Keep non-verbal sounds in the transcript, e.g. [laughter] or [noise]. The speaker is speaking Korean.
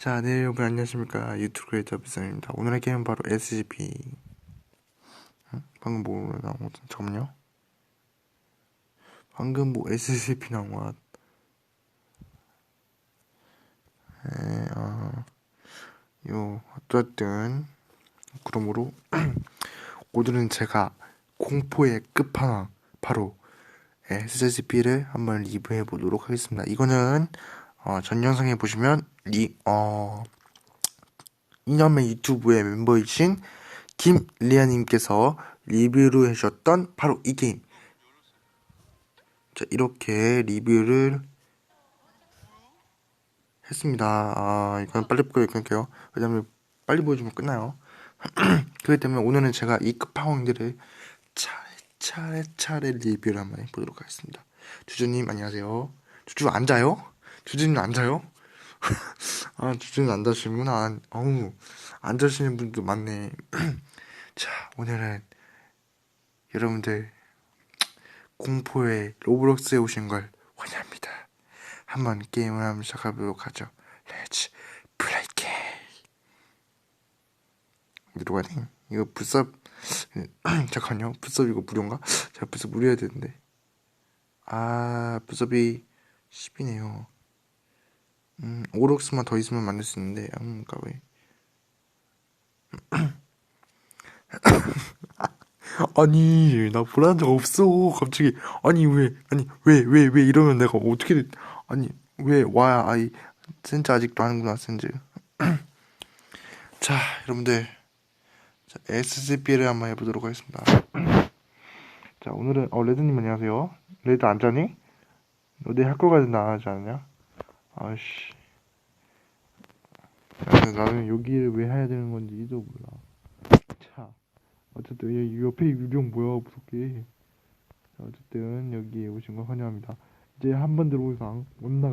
자, 네, 여러분 안녕하십니까. 유튜브 크리에이터 비상입니다. 오늘의 게임은 바로 SCP. 응? 방금 뭐 나온 거 잠깐만요. 방금 뭐 SCP 나온 거. 에, 어, 요, 어쨌든, 그러므로, [clears throat] 오늘은 제가 공포의 끝판왕, 바로 SCP를 한번 리뷰해 보도록 하겠습니다. 이거는, 어, 전 영상에 보시면 리, 어, 이념의 유튜브의 멤버이신 김리아님께서 리뷰를 해주셨던 바로 이 게임. 자, 이렇게 리뷰를 했습니다. 아, 이건 빨리 보여 끊을게요. 왜냐면 빨리 보여주면 끝나요. [clears throat] 그렇기 때문에 오늘은 제가 이 끝판왕들을 차례차례 차례 리뷰를 한번 해보도록 하겠습니다. 주주님 안녕하세요. 주주 앉아요? 주주님 앉아요? [laughs] 아, 주주님 안 자시는구나. 어우, 안 자시는 분도 많네. [clears throat] 자, 오늘은 여러분들 공포의 로블록스에 오신 걸 환영합니다. 한번 게임을 한번 시작해보도록 하죠. 어디로 가야 돼? 이거 불삽, 잠깐요. 불삽 이거 무료인가? 제가 불삽 무료해야 되는데. 아, 불삽이 10이네요. 음, 오록스만 더 있으면 만들 수 있는데, 음, 까왜. [coughs] 아니, 나 불안한 적 없어. 갑자기. 아니, 왜, 아니, 왜, 왜, 왜 이러면 내가 어떻게, 돼? 아니, 왜, 와야, 아이, 센즈 아직도 하는구나, 센즈. [coughs] 자, 여러분들. 자, SCP를 한번 해보도록 하겠습니다. [coughs] 자, 오늘은, 어, 레드님 안녕하세요. 레드 안 자니? 너 내일 학교 가야 된다, 안 하지 않냐? 아씨. 야, 나는 여기를 왜 해야 되는 건지도 몰라. 자, 어쨌든 이 옆에 유령 뭐야 무섭게. 자, 어쨌든 여기에 오신 걸 환영합니다. 이제 한 번 들어온 이상 못 나가.